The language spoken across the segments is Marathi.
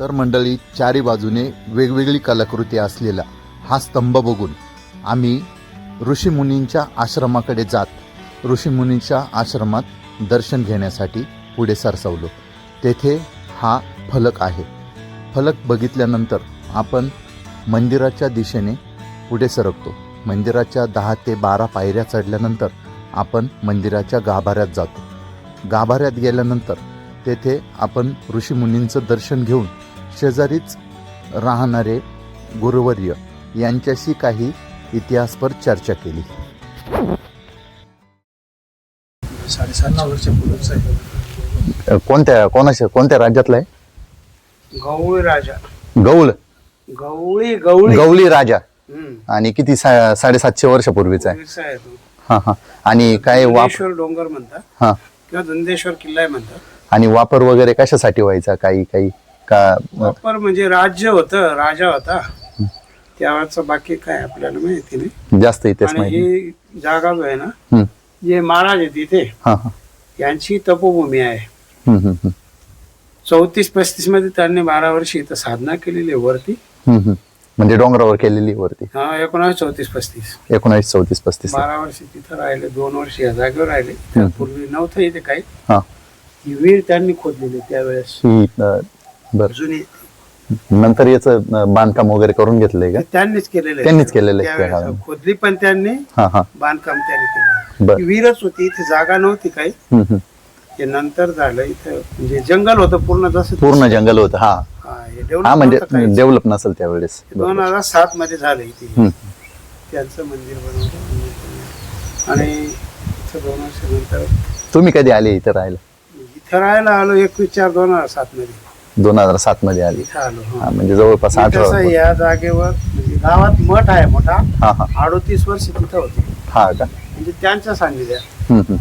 तर मंडळी चारी बाजूने वेगवेगळी कलाकृती असलेला हा स्तंभ बघून आम्ही ऋषीमुनींच्या आश्रमाकडे जात ऋषीमुनींच्या आश्रमात दर्शन घेण्यासाठी पुढे सरसावलो. तेथे हा फलक आहे. फलक बघितल्यानंतर आपण मंदिराच्या दिशेने पुढे सरकतो. मंदिराच्या दहा ते बारा पायऱ्या चढल्यानंतर आपण मंदिराच्या गाभाऱ्यात जातो. गाभाऱ्यात गेल्यानंतर तेथे आपण ऋषीमुनींचं दर्शन घेऊन शेजारीच राहणारे गुरुवर्य यांच्याशी काही इतिहासपर चर्चा केली. साडेसातशे वर्षापूर्वीच आहे कोणत्या कोणाच्या कोणत्या राज्यातला आहे? गवळी राजा. गौल गवळी गवळी. गौली राजा. आणि किती सा- साडेसातशे वर्षापूर्वीचा आहे. हा हा. आणि काय वाप धुंदेश्वर डोंगर म्हणतात. हा. किंवा धुंदेश्वर किल्ला आहे म्हणतात. आणि वापर वगैरे कशासाठी व्हायचा? काही काही? का? वापर म्हणजे राज्य होतं राजा होता. त्यावेळेचं बाकी काय आपल्याला माहिती नाही. जास्त इतिहास आणि माहिती ही जागा जो आहे ना हम्म. जे महाराज आहेत तिथे. हा हा. यांची तपोभूमी आहे. हम्म, हम्म, हम्म. चौतीस पस्तीसमध्ये त्यांनी बारा वर्षी इथं साधना केलेली आहे वरती. हम्म, हम्म. म्हणजे डोंगरावर केलेली वरती. हा एकोणावीस चौतीस पस्तीस. एकोणावीस चौतीस पस्तीस. बारा वर्षी तिथं राहिले दोन वर्ष या जागेवर राहिले. त्यापूर्वी नव्हतं इथे काही. हा. ही विहीर त्यांनी खोदलेली त्यावेळेस. ही अं, बर. जुनी नंतर याचं बांधकाम वगैरे करून घेतलंय का? त्यांनीच केलेलं. त्यांनीच केलेलं आहे. त्या. खोदली पण त्यांनी हा हा. बांधकाम त्यांनी केलं बर. विहीरच होती इथे जागा नव्हती काही. हम्म, हम्म. ते नंतर झालं इथं म्हणजे जंगल होतं पूर्ण जसं पूर्ण जंगल होतं हा. हा, हे develop हा म्हणजे नव्हतं. डेव्हलप नसेल त्यावेळेस. दोन हजार सात मध्ये झालं इथे. हम्म. त्यांचं मंदिर बनवलं. आणि इथं दोन वर्षानंतर तुम्ही कधी आले इथं राहायला? इथं राहायला आलो एकवीस चार दोन हजार सात मध्ये. दोन हजार सात मध्ये आले हा. हा, म्हणजे जवळपास मी या जागेवर म्हणजे गावात मठ आहे मोठा हा अडोतीस वर्ष तिथं होते हा का म्हणजे त्यांच्या हम्म, हम्म.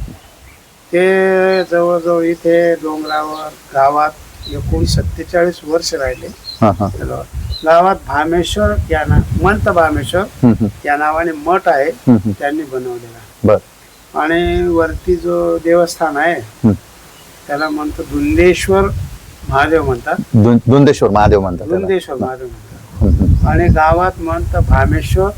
ते जवळजवळ इथे डोंगरावर गावात एकूण सत्तेचाळीस वर्ष राहिले हा हा गावात. गावात भामेश्वर या ना मंत भामेश्वर हम्म, हम्म. या नावाने मठ आहे हम्म, हम्म. त्यांनी बनवलेला बर आणि वरती जो देवस्थान आहे हम्म. त्याला म्हणतो धुंदेश्वर महादेव म्हणतात दुं- दुंदेश्वर महादेव म्हणतात त्याला. धुंदेश्वर महादेव म्हणतात हम्म. आणि गावात म्हणतं भामेश्वर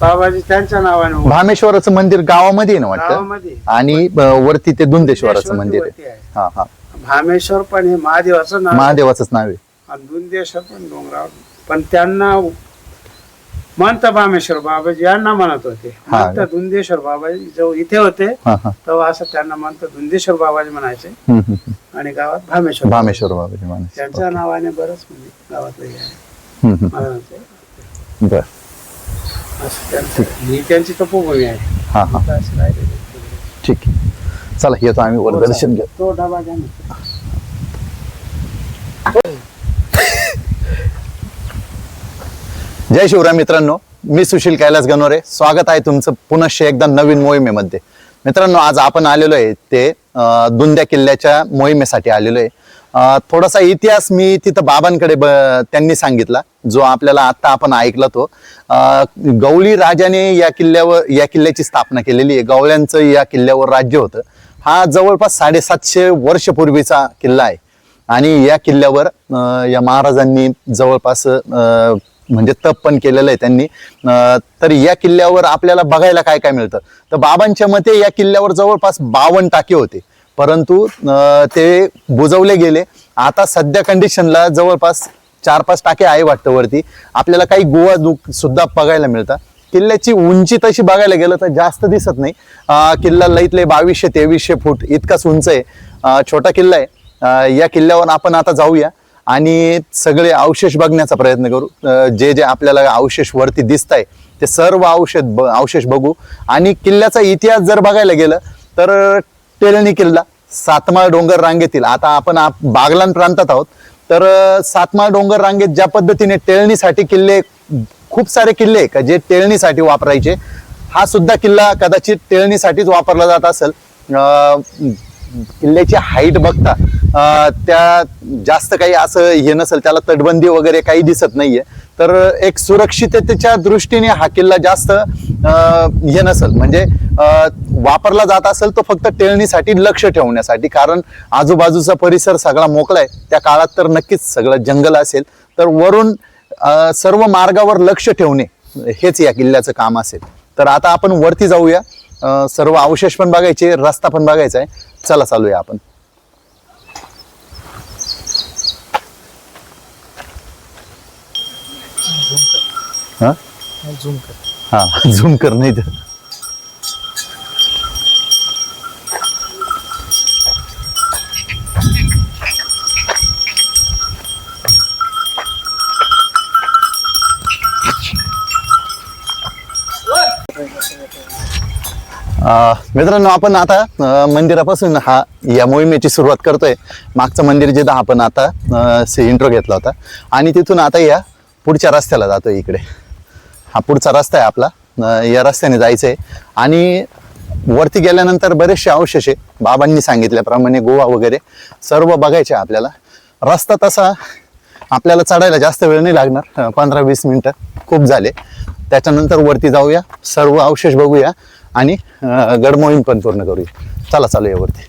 बाबाजी त्यांच्या नावाने. भामेश्वराचं मंदिर गावामध्ये आहे ना वाटतं गावामध्ये आणि अं, वरती ते दुंदेश्वराचं धुंदेश्वर मंदिर आहे वरती आहे. हा हा भामेश्वर पण हे महादेवाचं नाव. महादेवाचंच नाव आहे आणि धुंदेश्वर पण डोंगरावर पण त्यांना म्हणता भामेश्वर बाबाजी यांना म्हणत होते. हा. म्हणता धुंदेश्वर बाबाजी जो इथे होते हा हा. तेव्हा असं त्यांना म्हणतं धुंदेश्वर बाबाजी म्हणायचे हम्म, हम्म, हम्म. आणि गावात भामेश्वर भामेश्वर बाबाजी माणूस त्यांच्या नावाने बरंच म्हणजे गावातलं हे आहे. हम्म, हम्म. महाराजांचं. बर. असं त्यांचं ही त्यांची तपोभूमी आहे. हा हा. इथं असं राहिलेलं आहे. ठीक आहे. चला येतो आम्ही वर दर्शन घेऊ. तो डबा घ्या ना. जय शिवराय मित्रांनो मी सुशील कैलास गनोरे. स्वागत आहे तुमचं पुनश्च एकदा नवीन मोहिमेमध्ये. मित्रांनो आज आपण आलेलो आहे ते दुंद्या किल्ल्याच्या मोहिमेसाठी आलेलो आहे. थोडासा इतिहास मी तिथं बाबांकडे ब त्यांनी सांगितला जो आपल्याला आत्ता आपण ऐकला तो. गवळी राजाने या किल्ल्यावर या किल्ल्याची स्थापना केलेली आहे. गवळ्यांचं या किल्ल्यावर राज्य होतं. हा जवळपास साडेसातशे वर्षपूर्वीचा किल्ला आहे. आणि या किल्ल्यावर या महाराजांनी जवळपास म्हणजे तप पण केलेलं आहे त्यांनी. तर या किल्ल्यावर आपल्याला बघायला काय काय मिळतं? तर बाबांच्या मते या किल्ल्यावर जवळपास बावन्न टाके होते. परंतु ते बुजवले गेले. आता सध्या कंडिशनला जवळपास चार पाच टाके आहे वाटतं वरती. आपल्याला काही गुवा दुख सुद्धा बघायला मिळतात किल्ल्याची उंची तशी बघायला गेलं तर जास्त दिसत नाही. किल्ला किल्ला लईतले बावीसशे तेवीसशे फूट इतकाच उंच आहे. छोटा किल्ला आहे. या किल्ल्यावर आपण आता जाऊया. आणि सगळे अवशेष बघण्याचा प्रयत्न करू. जे जे आपल्याला अवशेष वरती दिसत आहे ते सर्व अवशेष ब- अवशेष बघू. आणि किल्ल्याचा इतिहास जर बघायला गेलं तर टेळणी किल्ला सातमाळ डोंगर रांगेतील. आता आपण आप- बागलान प्रांतात आहोत तर सातमाळ डोंगर रांगेत ज्या पद्धतीने टेळणीसाठी किल्ले खूप सारे किल्ले का जे टेळणीसाठी वापरायचे हा सुद्धा किल्ला कदाचित टेळणीसाठीच वापरला जात असेल. किल्ल्याची हाईट बघता त्या जास्त काही असं हे नसेल त्याला तटबंदी वगैरे काही दिसत नाहीये. तर एक सुरक्षिततेच्या दृष्टीने हा किल्ला जास्त हे नसेल. म्हणजे वापरला जात असेल तो फक्त टेळणीसाठी लक्ष ठेवण्यासाठी. कारण आजूबाजूचा परिसर सगळा मोकळा आहे. त्या काळात तर नक्कीच सगळं जंगल असेल. तर वरून सर्व मार्गावर लक्ष ठेवणे हेच या किल्ल्याचं काम असेल. तर आता आपण वरती जाऊया. सर्व अवशेष पण बघायचे रस्ता पण बघायचा आहे. चला चालूया आपण. हा? झूम कर. हा झूम कर नाही तर. अं, मित्रांनो आपण आता मंदिरापासून हा या मोहिमेची सुरुवात करतोय. मागचं मंदिर जे आपण आता इंट्रो घेतला होता. आणि तिथून आता या पुढच्या रस्त्याला जातोय इकडे. हा पुढचा रस्ता आहे आपला. या रस्त्याने जायचं आहे आणि वरती गेल्यानंतर बरेचसे अवशेष आहे बाबांनी सांगितल्याप्रमाणे गोवा वगैरे सर्व बघायचे आपल्याला. रस्ता तसा आपल्याला चढायला जास्त वेळ नाही लागणार. पंधरा वीस मिनटं खूप झाले. त्याच्यानंतर वरती जाऊया. सर्व अवशेष बघूया. आणि गडमोहीम पण पूर्ण करूया. चला चालूया वरती.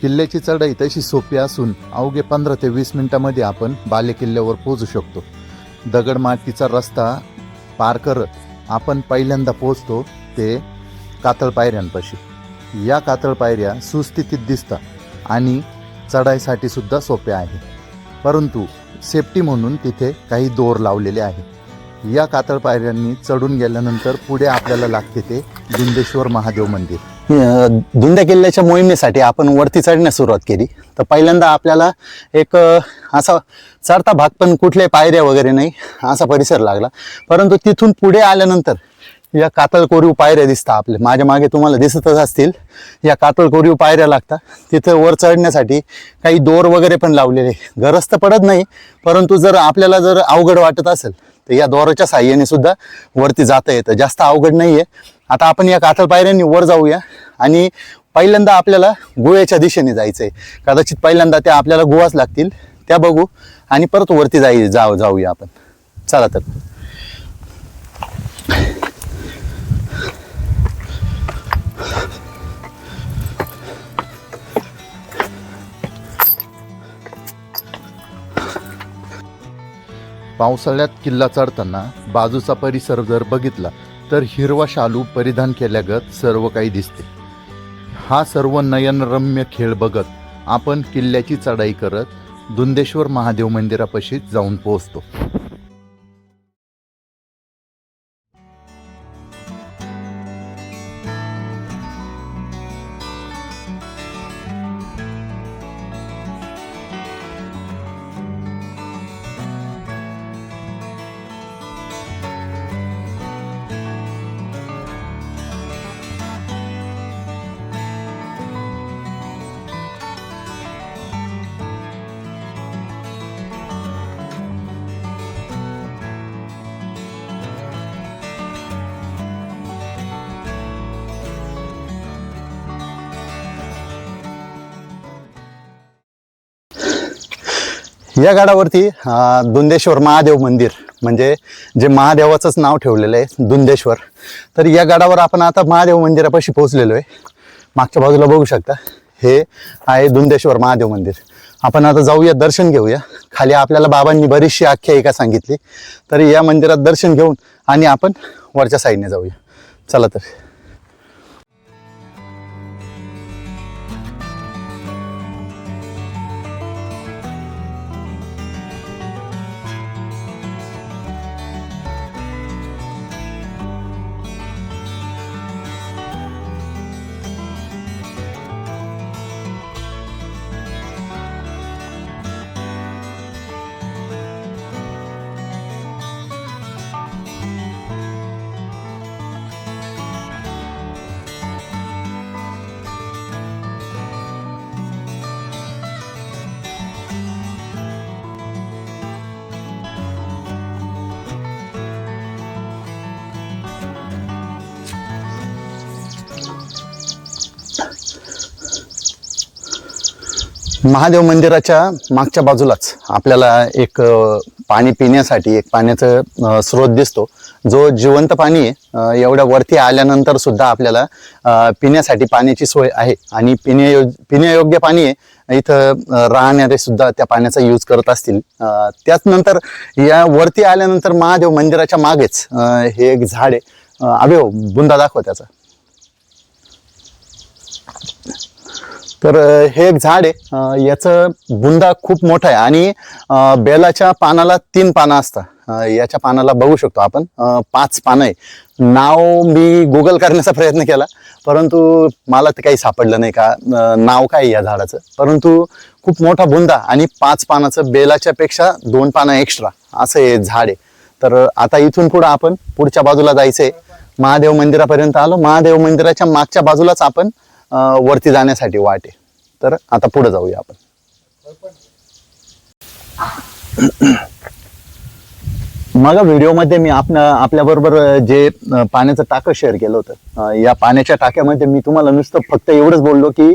किल्ल्याची चढाई तशी सोपी असून अवघे पंधरा ते वीस मिनिटांमध्ये आपण बाले किल्ल्यावर पोहोचू शकतो. दगडमातीचा रस्ता पार करत आपण पहिल्यांदा पोहोचतो ते कातळ पायऱ्यांपाशी. या कातळ पायऱ्या सुस्थितीत दिसतात आणि चढाईसाठी सुद्धा सोप्या आहे परंतु सेफ्टी म्हणून तिथे काही दोर लावलेले आहे या कातळ पायऱ्यांनी चढून गेल्यानंतर पुढे आपल्याला लागते ते धुंदेश्वर महादेव मंदिर. अं, किल्ल्याच्या मोहिमेसाठी आपण वरती चढण्यास सुरुवात केली. तर पहिल्यांदा आपल्याला एक असा चढता भाग पण कुठल्याही पायऱ्या वगैरे नाही असा परिसर लागला. परंतु तिथून पुढे आल्यानंतर या कातळ कोरीव पायऱ्या दिसतात आपल्या. माझ्या मागे तुम्हाला दिसतच असतील. या कातळ कोरीव पायऱ्या लागतात तिथं वर चढण्यासाठी काही दोर वगैरे पण लावलेले. गरज तर पडत नाही परंतु जर आपल्याला जर अवघड वाटत असेल तर या दोराच्या साह्याने सुद्धा वरती जाता येतं. जास्त अवघड नाही आहे आता आपण या कातळ पायऱ्यांनी वर जाऊया आणि पहिल्यांदा आपल्याला गोव्याच्या दिशेने जायचं आहे कदाचित पहिल्यांदा त्या आपल्याला गोवाच लागतील. त्या बघू आणि परत वरती जाई जाऊ जाऊया आपण. चला तर. पावसाळ्यात किल्ला चढताना बाजूचा परिसर जर बघितला तर हिरवा शालू परिधान केल्यागत सर्व काही दिसते. हा सर्व नयनरम्य खेळ बघत आपण किल्ल्याची चढाई करत दुंदेश्वर महादेव मंदिरापाशी जाऊन पोहोचतो. या गडावरती दुंदेश्वर महादेव मंदिर म्हणजे जे महादेवाचंच नाव ठेवलेलं आहे दुंदेश्वर. तर या गडावर आपण आता महादेव मंदिरापाशी पोहोचलेलो आहे. मागच्या बाजूला बघू शकता हे आहे दुंदेश्वर महादेव मंदिर. आपण आता जाऊया दर्शन घेऊया. खाली आपल्याला बाबांनी बरीचशी आख्यायिका सांगितली. तर या मंदिरात दर्शन घेऊन आणि आपण वरच्या साईडने जाऊया. चला तर. महादेव मंदिराच्या मागच्या बाजूलाच आपल्याला एक पाणी पिण्यासाठी एक पाण्याचं स्रोत दिसतो. जो जिवंत पाणी आहे एवढ्या वरती आल्यानंतर सुद्धा आपल्याला पिण्यासाठी पाण्याची सोय आहे. आणि पिण्या पिण्यायोग्य पाणी आहे इथं अं, राहणारे सुद्धा त्या पाण्याचा यूज करत असतील. त्याच त्याचनंतर या वरती आल्यानंतर महादेव मंदिराच्या मागेच हे एक झाड आहे. अं, हो, बुंदा दाखव त्याचा. तर हे एक झाड आहे. याचं बुंदा खूप मोठा आहे आणि बेलाच्या पानाला तीन पानं असतात. याच्या पानाला बघू शकतो आपण. पाच पानं आहे. नाव मी गुगल करण्याचा प्रयत्न केला परंतु मला ते काही सापडलं नाही का? नाव काय आहे या झाडाचं? परंतु खूप मोठा बुंदा आणि पाच पानाचं बेलाच्या पेक्षा दोन पानं एक्स्ट्रा असं हे झाड आहे. तर आता इथून पुढं आपण पुढच्या बाजूला जायचं आहे महादेव मंदिरापर्यंत आलो. महादेव मंदिराच्या मागच्या बाजूलाच आपण वरती जाण्यासाठी वाट आहे. तर आता पुढे जाऊया आपण. मग व्हिडिओमध्ये मी आपल्या आपल्याबरोबर जे पाण्याचं टाकं शेअर केलं होतं या पाण्याच्या टाक्यामध्ये मी तुम्हाला नुसतं फक्त एवढंच बोललो की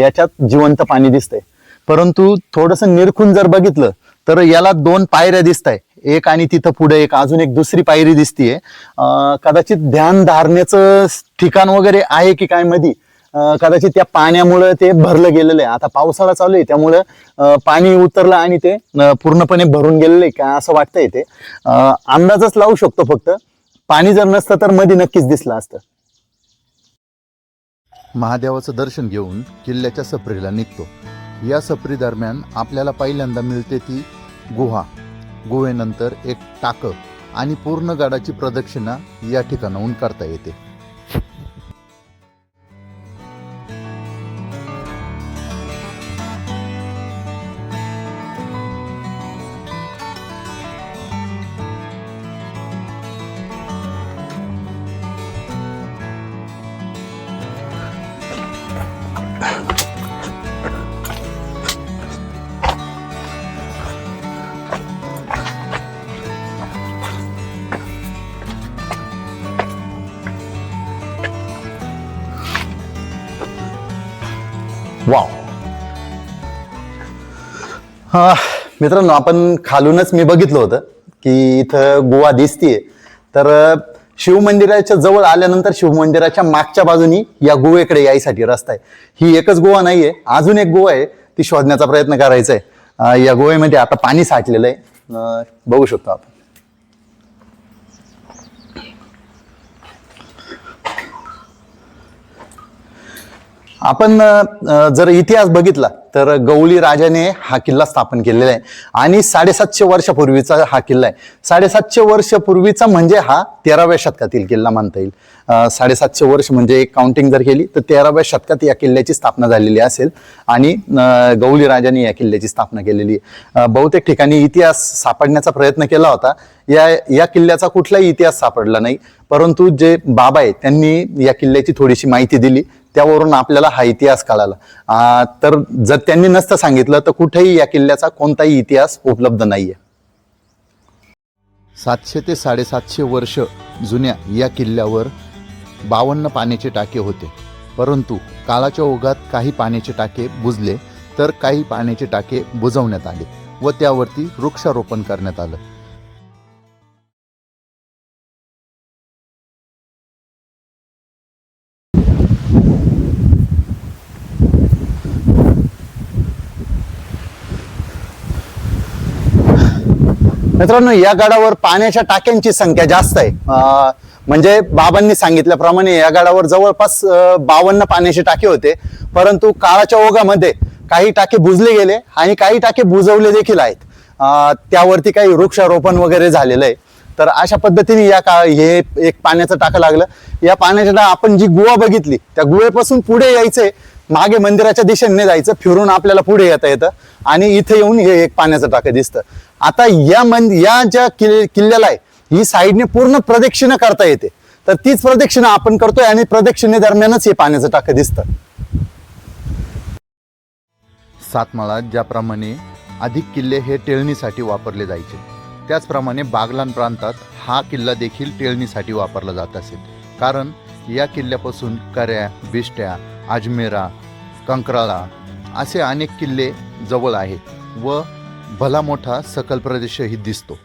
याच्यात जिवंत पाणी दिसतंय. परंतु थोडंसं निरखून जर बघितलं तर याला दोन पायऱ्या दिसत आहे एक आणि तिथं पुढे एक अजून एक दुसरी पायरी दिसतीये. कदाचित ध्यान धारण्याचं ठिकाण वगैरे आहे की काय मधी? कदाचित त्या पाण्यामुळं ते भरलं गेलेलं आहे. आता पावसाळा चालू आहे त्यामुळं पाणी उतरलं आणि ते पूर्णपणे भरून गेलेलं आहे का असं वाटतंय ते. अं, अंदाजच लावू शकतो फक्त. पाणी जर नसतं तर मध्ये नक्कीच दिसलं असतं. महादेवाचं दर्शन घेऊन किल्ल्याच्या सफरीला निघतो. या सफरी दरम्यान आपल्याला पहिल्यांदा मिळते ती गुहा. गुहेनंतर एक टाकं आणि पूर्ण गडाची प्रदक्षिणा या ठिकाणाहून करता येते. वाव हा मित्रांनो आपण खालूनच मी बघितलं होतं की इथं गोवा दिसतीये. तर शिवमंदिराच्या जवळ आल्यानंतर शिवमंदिराच्या मागच्या बाजूनी या गोवेकडे यायसाठी रस्ता आहे. ही एकच गोवा नाहीये अजून एक गोवा आहे ती शोधण्याचा प्रयत्न करायचा आहे या गोव्यामध्ये आता पाणी साठलेलं आहे. बघू शकतो आपण. आपण जर इतिहास बघितला तर गवळी राजाने हा किल्ला स्थापन केलेला आहे. आणि साडेसातशे वर्षापूर्वीचा हा किल्ला आहे. साडेसातशे वर्षपूर्वीचा म्हणजे हा तेराव्या शतकातील किल्ला मानता येईल. साडेसातशे वर्ष म्हणजे एक काउंटिंग जर केली तर तेराव्या शतकात या किल्ल्याची स्थापना झालेली असेल. आणि गवळी राजाने या किल्ल्याची स्थापना केलेली आहे. बहुतेक ठिकाणी इतिहास सापडण्याचा प्रयत्न केला होता. या या किल्ल्याचा कुठलाही इतिहास सापडला नाही. परंतु जे बाबा आहेत त्यांनी या किल्ल्याची थोडीशी माहिती दिली. त्यावरून आपल्याला हा इतिहास कळाला. तर जर त्यांनी नसतं सांगितलं तर कुठेही या किल्ल्याचा कोणताही इतिहास उपलब्ध नाहीये. सातशे ते साडेसातशे वर्ष जुन्या या किल्ल्यावर बावन्न पाण्याचे टाके होते. परंतु काळाच्या ओघात काही पाण्याचे टाके बुजले तर काही पाण्याचे टाके बुजवण्यात आले व त्यावरती वृक्षारोपण करण्यात आलं. मित्रांनो या गडावर पाण्याच्या टाक्यांची संख्या जास्त आहे. म्हणजे बाबांनी सांगितल्याप्रमाणे या गडावर जवळपास बावन्न पाण्याचे टाके होते. परंतु काळाच्या ओघामध्ये काही टाके बुजले गेले आणि काही टाके बुजवले देखील आहेत. त्यावरती काही वृक्षारोपण वगैरे झालेलं आहे. तर अशा पद्धतीने या का हे एक पाण्याचं टाकं लागलं. या पाण्याच्या आपण जी गुहा बघितली त्या गुहेपासून पुढे यायचंय. मागे मंदिराच्या दिशेने जायचं फिरून आपल्याला पुढे येता येतं आणि इथे येऊन हे एक पाण्याचं टाकं दिसतं. आता या मन या ज्या किल्ले किल्ल्याला आहे ही साईडने पूर्ण प्रदक्षिणा करता येते. तर तीच प्रदक्षिणा आपण करतोय आणि प्रदक्षिणे दरम्यानच हे पाण्याचं टाकं दिसतं. सातमाळा ज्याप्रमाणे अधिक किल्ले हे टेळणीसाठी वापरले जायचे त्याचप्रमाणे बागलान प्रांतात हा किल्ला देखील टेळणीसाठी वापरला जात असेल कारण या किल्ल्यापासून कर्या बिष्ट्या अजमेरा कंकराळा असे अनेक किल्ले जवळ आहेत व भला मोठा सकल प्रदेशही दिसतो.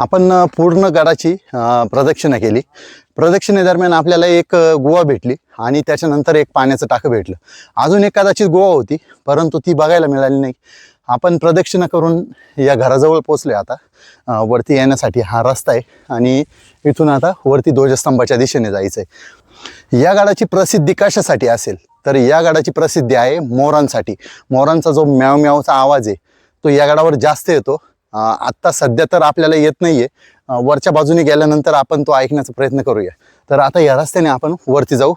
आपण पूर्ण गडाची प्रदक्षिणा केली. प्रदक्षिणेदरम्यान आपल्याला एक गोवा गुहा भेटली आणि त्याच्यानंतर एक पाण्याचं टाकं भेटलं. अजून एक कदाचित गोवा होती परंतु ती बघायला मिळाली नाही. आपण प्रदक्षिणा करून या घराजवळ पोचले आता. वरती येण्यासाठी हा रस्ता आहे आणि इथून आता वरती ध्वजस्तंभाच्या दिशेने जायचं आहे या गाडाची प्रसिद्धी कशासाठी असेल? तर या गाडाची प्रसिद्धी आहे मोरांसाठी. मोरांचा जो म्याव म्यावचा आवाज आहे तो या गडावर जास्त येतो. आत्ता सध्या तर आपल्याला येत नाहीये. वरच्या बाजूने गेल्यानंतर आपण तो ऐकण्याचा प्रयत्न करूया. तर आता या रस्त्याने आपण वरती जाऊ.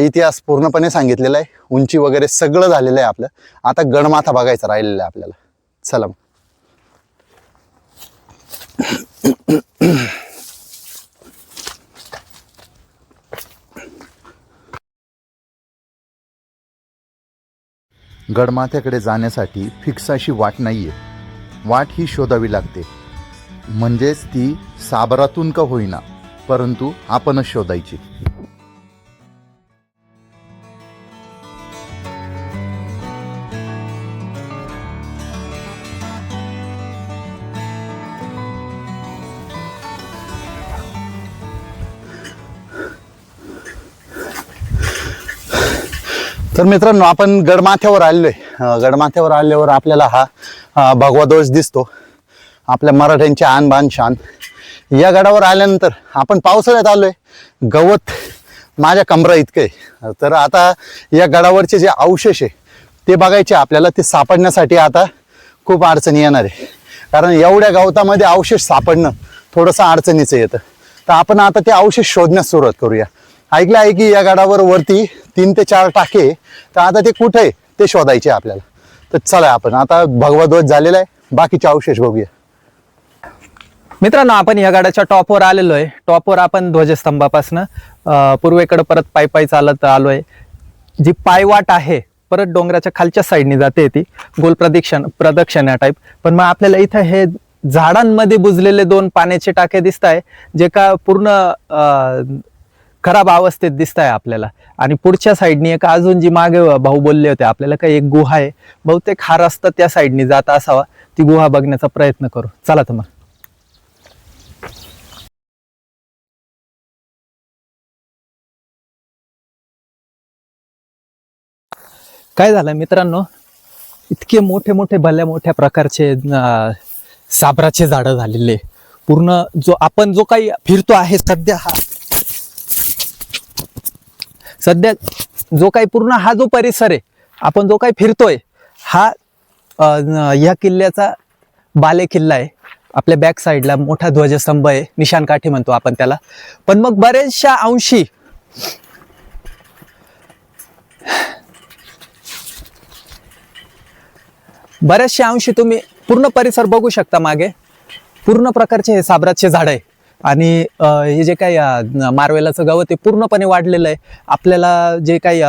इतिहास पूर्णपणे सांगितलेला आहे. उंची वगैरे सगळं झालेलं आहे आपलं. आता गणमाथा बघायचा राहिलेला आहे आपल्याला. चला मग. गडमाथ्याकडे जाण्यासाठी फिक्स अशी वाट नाही आहे वाट ही शोधावी लागते. म्हणजेच ती साबरातून का होईना परंतु आपणच शोधायची. तर मित्रांनो आपण गडमाथ्यावर आलेलो आहे. गडमाथ्यावर आल्यावर आपल्याला हा अं, दिसतो. आपल्या मराठ्यांची आन बान शान. या गडावर आल्यानंतर आपण पावसाळ्यात आलो आहे गवत माझ्या कमरा इतकं आहे. तर आता या गडावरचे जे अवशेष आहे ते बघायचे आपल्याला ते सापडण्यासाठी आता खूप अडचणी येणार आहे. कारण एवढ्या गवतामध्ये अवशेष सापडणं थोडंसं अडचणीचं येतं तर आपण आता ते अवशेष शोधण्यास सुरुवात करूया. ऐकलं आहे की या गडावर वरती तीन ते चार टाके तर आता ते कुठे आहे ते शोधायचे आपल्याला. तर चला आपण आता भगवाध्वज झालेला आहे बाकीचे अवशेष बघूया. मित्रांनो आपण या गाड्याच्या टॉपवर आलेलो आहे टॉपवर आपण ध्वजस्तंभापासनं पूर्वेकडं पूर्वेकडे परत पायी पायी चालत आलोय. जी पायवाट आहे परत डोंगराच्या खालच्या साईडने जाते ती गोल प्रदक्षिण प्रदक्षिणा टाईप पण मग आपल्याला इथं हे झाडांमध्ये बुजलेले दोन पाण्याचे टाके दिसत आहे जे का पूर्ण खराब अवस्थेत दिसत आहे आपल्याला. आणि पुढच्या साईडनी एक अजून जी मागे भाऊ बोलले होते आपल्याला काही एक गुहा आहे. बहुतेक हा रस्ता त्या साईडनी जात असावा. ती गुहा बघण्याचा प्रयत्न करू. चला तर मग. काय झालं मित्रांनो? इतके मोठे मोठे भल्या मोठ्या प्रकारचे साबराचे झाडं झालेले. पूर्ण जो आपण जो काही फिरतो आहे सध्या हा सध्या जो काही पूर्ण हा जो परिसर आहे आपण जो काही फिरतोय हा ह्या किल्ल्याचा बाले किल्ला आहे. आपल्या बॅक साईडला मोठा ध्वजस्तंभ आहे. निशाणकाठी म्हणतो आपण त्याला. पण मग बरेचशा अंशी बऱ्याचशा अंशी तुम्ही पूर्ण परिसर बघू शकता मागे. पूर्ण प्रकारचे हे साबराचे झाड आहे. आणि हे जे काही मारवेलाचं गाव ते पूर्णपणे वाढलेलं आहे. आपल्याला जे काही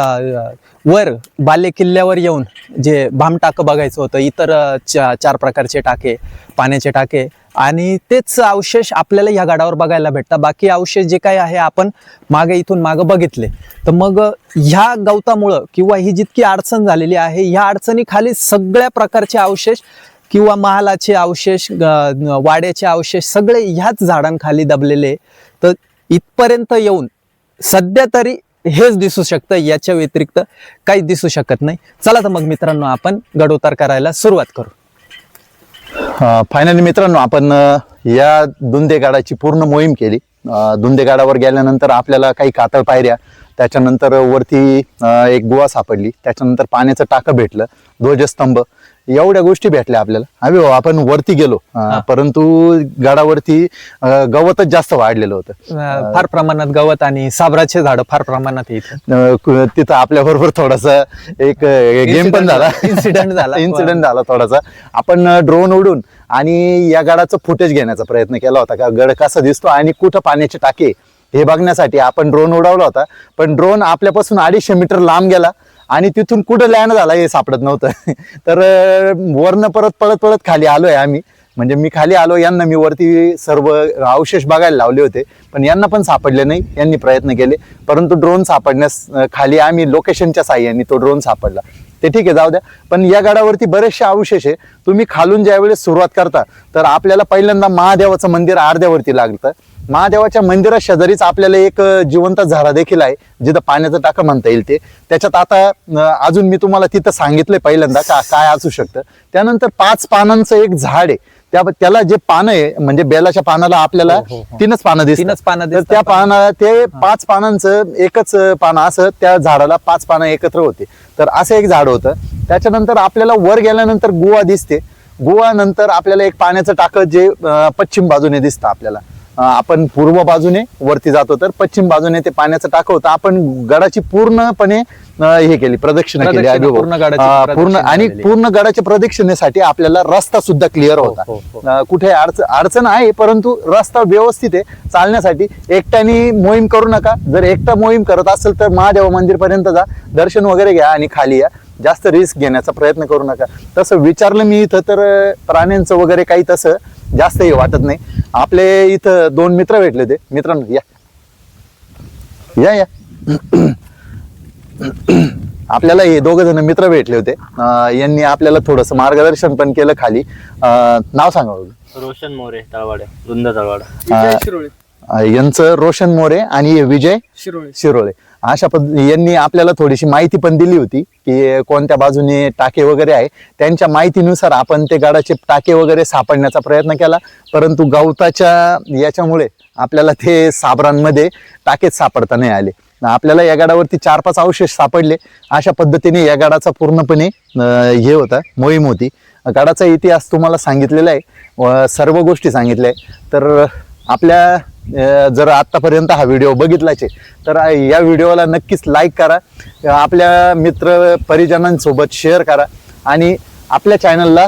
वर बाले किल्ल्यावर येऊन जे भामटाकं बघायचं होतं इतर चा, चार प्रकारचे टाके पाण्याचे टाके आणि तेच अवशेष आपल्याला ह्या गडावर बघायला भेटतात. बाकी अवशेष जे काही आहे आपण मागे इथून मागं बघितले. तर मग ह्या गवतामुळं किंवा ही जितकी अडचण झालेली आहे ह्या अडचणीखाली सगळ्या प्रकारचे अवशेष किंवा महालाचे अवशेष वाड्याचे अवशेष सगळे ह्याच झाडांखाली दबलेले तर इथपर्यंत येऊन सध्या तरी हेच दिसू शकतं याच्या व्यतिरिक्त काही दिसू शकत नाही. चला तर मग मित्रांनो आपण गडोतार करायला सुरुवात करू. फायनली मित्रांनो आपण या दुंदेगाडाची पूर्ण मोहीम केली. दुंदेगाडावर गेल्यानंतर आपल्याला काही कातळ पायऱ्या त्याच्यानंतर वरती एक गुहा सापडली. त्याच्यानंतर पाण्याचं टाकं भेटलं. ध्वजस्तंभ. एवढ्या गोष्टी भेटल्या आपल्याला. अरे हो आपण वरती गेलो. परंतु गडावरती गवतच जास्त वाढलेलं होतं. फार प्रमाणात गवत आणि साबराचे झाडं फार प्रमाणात तिथं आपल्या बरोबर थोडासा एक गेम पण झाला. Incident झाला. इन्सिडेंट झाला थोडासा. आपण ड्रोन उडून आणि या गडाचं फुटेज घेण्याचा प्रयत्न केला होता. का गड कसा दिसतो आणि कुठं पाण्याचे टाके? हे बघण्यासाठी आपण ड्रोन उडवला होता. पण ड्रोन आपल्यापासून अडीचशे मीटर लांब गेला आणि तिथून कुठं लँड झाला हे सापडत नव्हतं. तर वरनं परत पळत पळत खाली आलोय आम्ही. म्हणजे मी खाली आलो यांना मी वरती सर्व अवशेष बघायला लावले होते. पण यांना पण सापडले नाही. यांनी प्रयत्न केले. परंतु ड्रोन सापडण्यास खाली आम्ही लोकेशनच्या साह्याने तो ड्रोन सापडला. ते ठीक आहे जाऊ द्या. पण या गडावरती बरेचसे अवशेष आहे. तुम्ही खालून ज्यावेळेस सुरुवात करता तर आपल्याला पहिल्यांदा महादेवाचं मंदिर अर्ध्यावरती लागतं. महादेवाच्या मंदिरा शेजारीच आपल्याला एक जिवंत झाडा देखील आहे जिथं पाण्याचं टाका म्हणता येईल ते. त्याच्यात आता अजून मी तुम्हाला तिथं सांगितलंय पहिल्यांदा का काय असू शकतं. त्यानंतर पाच पानांचं एक झाड आहे. त्या त्याला जे पानं आहे म्हणजे बेलाच्या पानाला आपल्याला हो, हो, हो. तीनच पानं दिसतात. तीनच पानं तर दिसतात. त्या पाना ते पाच पानांचं एकच पानं असं त्या झाडाला पाच पानं एकत्र होते. तर असं एक झाड होतं. त्याच्यानंतर आपल्याला वर गेल्यानंतर गुवा दिसते. गुवा नंतर आपल्याला एक पाण्याचं टाकं जे पश्चिम बाजूने दिसतं आपल्याला. आपण पूर्व बाजूने वरती जातो तर पश्चिम बाजूने ते पाण्याचं टाकं होतं आपण गडाची पूर्णपणे हे केली प्रदक्षिणा केली. पूर्ण आणि. पूर्ण गडाच्या प्रदक्षिणेसाठी आपल्याला रस्ता सुद्धा क्लिअर हो, होता हो, हो. कुठे अडचण अडचण आहे परंतु रस्ता व्यवस्थित आहे चालण्यासाठी एकट्याने मोहीम करू नका जर एकटा मोहीम करत असेल तर महादेव मंदिर पर्यंत जा दर्शन वगैरे घ्या आणि खाली या जास्त रिस्क घेण्याचा प्रयत्न करू नका तसं विचारलं मी इथं तर प्राण्यांचं वगैरे काही तसं जास्त हे वाटत नाही आपले इथं दोन मित्र भेटले ते मित्रांनो या. या या. आपल्याला हे दोघ जण मित्र भेटले होते. यांनी आपल्याला थोडस मार्गदर्शन पण केलं खाली. अं, नाव सांगा. रोशन मोरे तळवाडे रुंद तळवाडा. विजय शिरोळे. अं, यांचं रोशन मोरे आणि हे विजय शिरोळे. शिरोळे. अशा पद्ध यांनी आपल्याला थोडीशी माहिती पण दिली होती की कोणत्या बाजूने टाके वगैरे आहे. त्यांच्या माहितीनुसार आपण ते गडाचे टाके वगैरे सापडण्याचा प्रयत्न केला. परंतु गवताच्या याच्यामुळे आपल्याला ते साबरांमध्ये टाकेच सापडता नाही आले. आपल्याला या गडावरती चार पाच अवशेष सापडले. अशा पद्धतीने या गडाचा पूर्णपणे हे होता मोहीम होती. गडाचा इतिहास तुम्हाला सांगितलेला आहे. व सर्व गोष्टी सांगितल्या आहे तर आपल्या जर आतापर्यंत हा व्हिडिओ बघितलाच तर या व्हिडिओला नक्कीच लाईक करा. आपल्या मित्र परिजनांसोबत शेअर करा. आणि आपल्या चॅनलला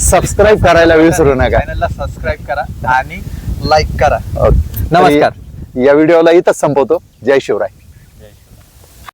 सबस्क्राईब करायला विसरू नका. चॅनलला सबस्क्राईब करा आणि लाईक करा. ओके. नमस्कार. या व्हिडिओला इथंच संपवतो. जय शिवराय.